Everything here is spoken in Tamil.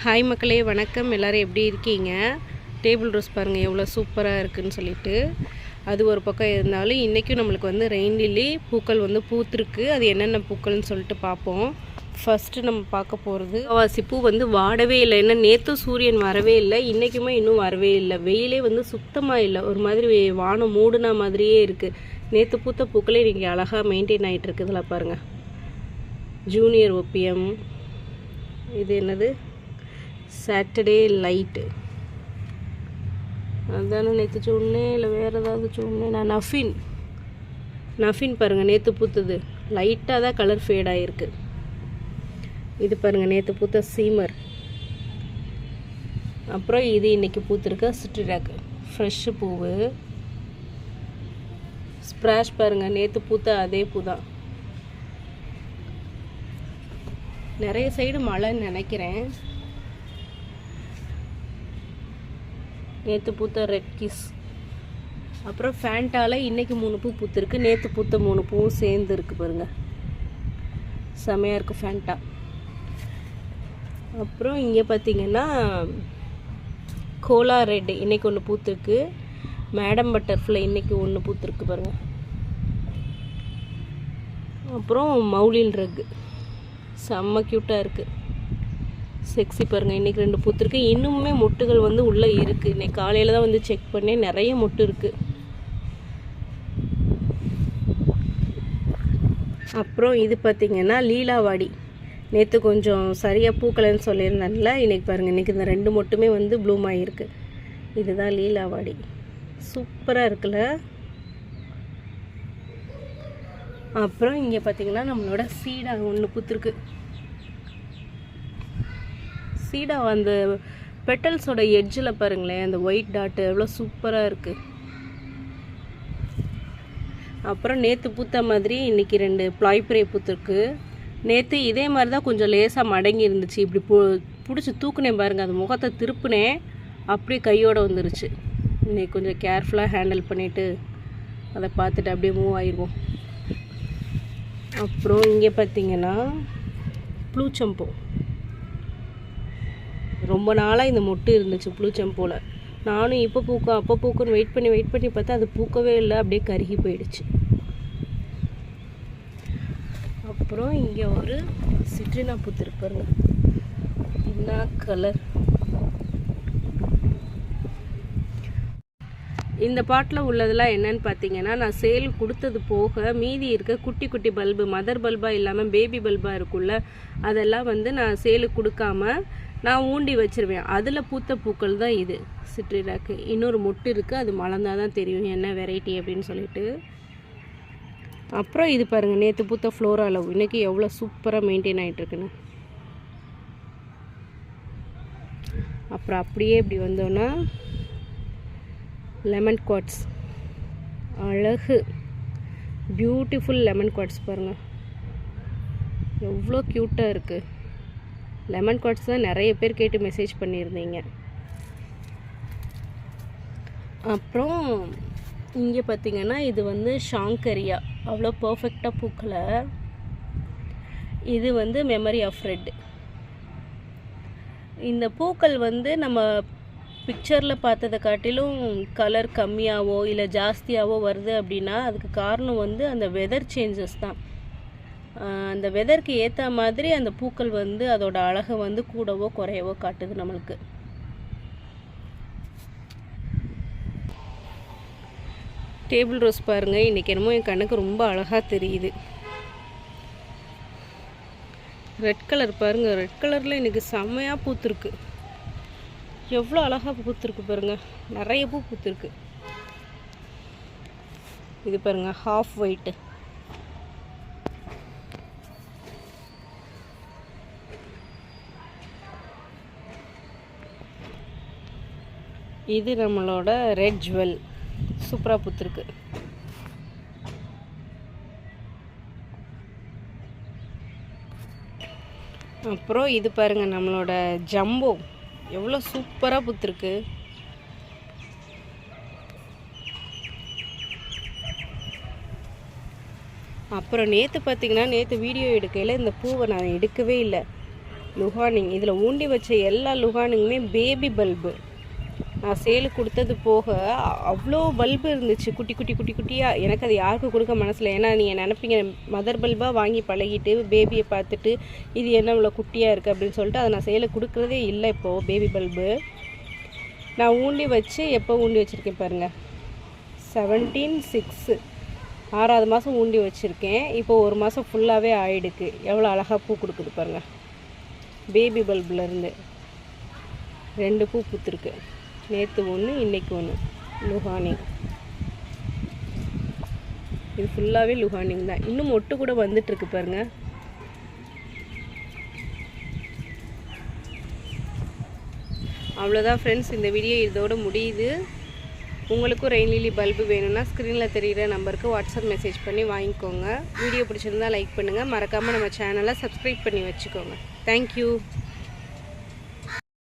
ஹாய் மக்களே வணக்கம். எல்லோரும் எப்படி இருக்கீங்க? டேபிள் ரோஸ் பாருங்கள் எவ்வளோ சூப்பராக இருக்குன்னு சொல்லிட்டு. அது ஒரு பக்கம் இருந்தாலும் இன்றைக்கும் நம்மளுக்கு வந்து ரெயின் லில்லி பூக்கள் வந்து பூத்துருக்கு. அது என்னென்ன பூக்கள்னு சொல்லிட்டு பார்ப்போம். ஃபஸ்ட்டு நம்ம பார்க்க போகிறது வாசி பூ வந்து வாடவே இல்லை. ஏன்னா நேற்று சூரியன் வரவே இல்லை. இன்றைக்குமே இன்னும் வரவே இல்லை. வெயிலே வந்து சுத்தமாக இல்லை. ஒரு மாதிரி வானம் மூடுன மாதிரியே இருக்குது நேற்று பூத்த பூக்களே நீங்கள் அழகாக மெயின்டைன் ஆகிட்டு இருக்குதுல பாருங்கள் ஜூனியர் ஒப்பியம் இது என்னது? சாட்டர்டே லைட்டு அதானே நேற்று சொன்னேன் இல்லை வேறு ஏதாவது சொன்னேன். நான் நஃபின். நஃபின் பாருங்கள் நேற்று பூத்துது. லைட்டாக தான் கலர் ஃபேட் ஆகிருக்கு இது பாருங்கள் நேற்று பூத்த சீமர் அப்புறம் இது இன்னைக்கு பூத்துருக்க சிட்ரிடாக்கு ஃப்ரெஷ்ஷு பூவு. ஸ்ப்ராஷ் பாருங்கள் நேற்று பூத்த அதே பூ தான். நிறைய சைடு மழைன்னு நினைக்கிறேன். நேற்று பூத்த ரெட் கிஸ் அப்புறம் ஃபேண்டாவில் இன்றைக்கி மூணு பூ பூத்துருக்கு. நேற்று பூத்த மூணு பூவும் சேர்ந்து இருக்கு பாருங்கள் செமையாக இருக்குது ஃபேண்டா அப்புறம் இங்கே பார்த்தீங்கன்னா கோலா ரெட் இன்றைக்கி ஒன்று பூத்திருக்கு. மேடம் பட்டர்ஃப்ளை இன்றைக்கி ஒன்று பூத்துருக்கு பாருங்கள் அப்புறம் மௌலின் ரக் செம்ம க்யூட்டாக இருக்குது செக்ஸி பாருங்கள் இன்றைக்கி ரெண்டு பூத்திருக்கு இன்னுமே மொட்டுகள் வந்து உள்ளே இருக்குது இன்னைக்கு காலையில் தான் வந்து செக் பண்ணேன் நிறைய மொட்டு இருக்குது அப்புறம் இது பார்த்திங்கன்னா லீலாவாடி. நேற்று கொஞ்சம் சரியாக பூக்கலைன்னு சொல்லியிருந்தேன்ல. இன்றைக்கி பாருங்கள் இன்றைக்கி இந்த ரெண்டு மொட்டுமே வந்து ப்ளூம் ஆகிருக்கு இதுதான் லீலாவாடி. சூப்பராக இருக்குல்ல? அப்புறம் இங்கே பார்த்தீங்கன்னா நம்மளோட சீடாக ஒன்று பூத்துருக்கு சீடா அந்த பெட்டல்ஸோட எட்ஜில் பாருங்களேன் அந்த ஒயிட் டாட்டு எவ்வளோ சூப்பராக இருக்குது அப்புறம் நேற்று பூத்த மாதிரி இன்றைக்கி ரெண்டு ப்ளாய்ப்ரே பூத்துருக்கு. நேற்று இதே மாதிரி தான் கொஞ்சம் லேசாக மடங்கி இருந்துச்சு. இப்படி பு பிடிச்சி தூக்குனேன் பாருங்கள் அந்த முகத்தை திருப்புனேன் அப்படியே கையோட வந்துருச்சு. இன்னைக்கு கொஞ்சம் கேர்ஃபுல்லாக ஹேண்டில் பண்ணிவிட்டு அதை பார்த்துட்டு அப்படியே மூவ் ஆயிடுவோம் அப்புறம் இங்கே பார்த்தீங்கன்னா ப்ளூச்சம்பூ ரொம்ப நாளாக இந்த மொட்டு இருந்துச்சு ப்ளூச்சம்போல நானும் இப்போ பூக்கும் அப்போ பூக்குன்னு வெயிட் பண்ணி வெயிட் பண்ணி பார்த்தா அது பூக்கவே இல்லை அப்படியே கருகி போயிடுச்சு. அப்புறம் இங்கே ஒரு சிட்ரினா பூத்திருப்பாருங்க என்ன கலர் இந்த பாட்டில் உள்ளதெல்லாம் என்னன்னு பார்த்தீங்கன்னா நான் சேல் கொடுத்தது போக மீதி இருக்க குட்டி குட்டி பல்பு மதர் பல்பாக இல்லாமல் பேபி பல்பாக இருக்குல்ல அதெல்லாம் வந்து நான் சேலுக்கு கொடுக்காம நான் ஊண்டி வச்சுருவேன். அதில் பூத்த பூக்கள் தான் இது. சிட்ரிடாக்கு இன்னொரு மொட்டு இருக்குது அது மலர்ந்தால் தான் தெரியும். என்ன வெரைட்டி அப்படின்னு சொல்லிட்டு. அப்புறம் இது பாருங்கள் நேற்று பூத்த ஃப்ளோரா லவ் இன்றைக்கி எவ்வளோ சூப்பராக மெயின்டைன் ஆகிட்டுருக்குன்னு அப்புறம் அப்படியே இப்படி வந்தோன்னா லெமன் குவாட்ஸ் அழகு. பியூட்டிஃபுல் லெமன் குவாட்ஸ் பாருங்கள் எவ்வளோ க்யூட்டாக இருக்குது லெமன் குவாட்ஸ் தான் நிறைய பேர் கேட்டு மெசேஜ் பண்ணியிருந்தீங்க. அப்புறம் இங்கே பார்த்தீங்கன்னா இது வந்து ஷாங்கரியா அவ்வளோ பர்ஃபெக்டாக பூக்கலை. இது வந்து மெமரி ஆஃப் ரெட் இந்த பூக்கள் வந்து நம்ம பிக்சரில் பார்த்ததை காட்டிலும் கலர் கம்மியாகவோ இல்லை ஜாஸ்தியாகவோ வருது அப்படின்னா அதுக்கு காரணம் வந்து அந்த வெதர் சேஞ்சஸ் தான். அந்த வெதருக்கு ஏற்ற மாதிரி அந்த பூக்கள் வந்து அதோட அழகை வந்து கூடவோ குறையவோ காட்டுது நம்மளுக்கு. டேபிள் ரோஸ் பாருங்கள் இன்றைக்கி என்னமோ என் கண்ணுக்கு ரொம்ப அழகாக தெரியுது. ரெட் கலர் பாருங்கள் ரெட் கலரில் இன்றைக்கி செம்மையாக பூத்துருக்கு. எவ்வளோ அழகாக பூத்துருக்கு பாருங்கள் நிறைய பூ பூத்துருக்கு. இது பாருங்கள் ஹாஃப் ஒயிட்டு இது நம்மளோட ரெட் ஜுவல் சூப்பராக பூத்துருக்கு. அப்புறம் இது பாருங்கள் நம்மளோட ஜம்போ எவ்வளோ சூப்பராக பூத்துருக்கு. அப்புறம் நேற்று பார்த்தீங்கன்னா நேற்று வீடியோ எடுக்கையில் இந்த பூவை நான் எடுக்கவே இல்லை. லுஹானிங் இதில் ஊண்டி வச்ச எல்லா லுகானிங்குமே பேபி பல்பு நான் சேலு கொடுத்தது போக அவ்வளோ பல்பு இருந்துச்சு. குட்டி குட்டி குட்டி குட்டியாக எனக்கு அது யாருக்கும் கொடுக்க மனசில். ஏன்னா நீங்கள் நினப்பீங்க மதர் பல்பாக வாங்கி பழகிட்டு பேபியை பார்த்துட்டு இது என்ன இவ்வளோ குட்டியாக இருக்குது அப்படின்னு சொல்லிட்டு அதை நான் சேலை கொடுக்குறதே இல்லை இப்போது பேபி பல்பு. நான் ஊண்டி வச்சு எப்போ ஊண்டி வச்சுருக்கேன் பாருங்கள் செவன்டீன் சிக்ஸு ஆறாவது மாதம் ஊண்டி வச்சுருக்கேன். இப்போ ஒரு மாதம் ஃபுல்லாகவே ஆயிடுக்கு. எவ்வளோ அழகாக பூ கொடுக்குது பாருங்கள் பேபி பல்புலேருந்து ரெண்டு பூ பூத்துருக்கு. நேற்று ஒன்று இன்னைக்கு ஒன்று லுஹானிங். இது ஃபுல்லாகவே லுஹானிங் தான். இன்னும் ஒட்டு கூட வந்துட்டுருக்கு பாருங்க. அவ்வளோதான் ஃப்ரெண்ட்ஸ் இந்த வீடியோ இதோட முடியுது. உங்களுக்கும் ரெயின் லிலி பல்பு வேணும்னா ஸ்க்ரீனில் தெரிகிற நம்பருக்கு வாட்ஸ்அப் மெசேஜ் பண்ணி வாங்கிக்கோங்க. வீடியோ பிடிச்சிருந்தா லைக் பண்ணுங்கள் மறக்காமல் நம்ம சேனலை சப்ஸ்கிரைப் பண்ணி வச்சுக்கோங்க. தேங்க்யூ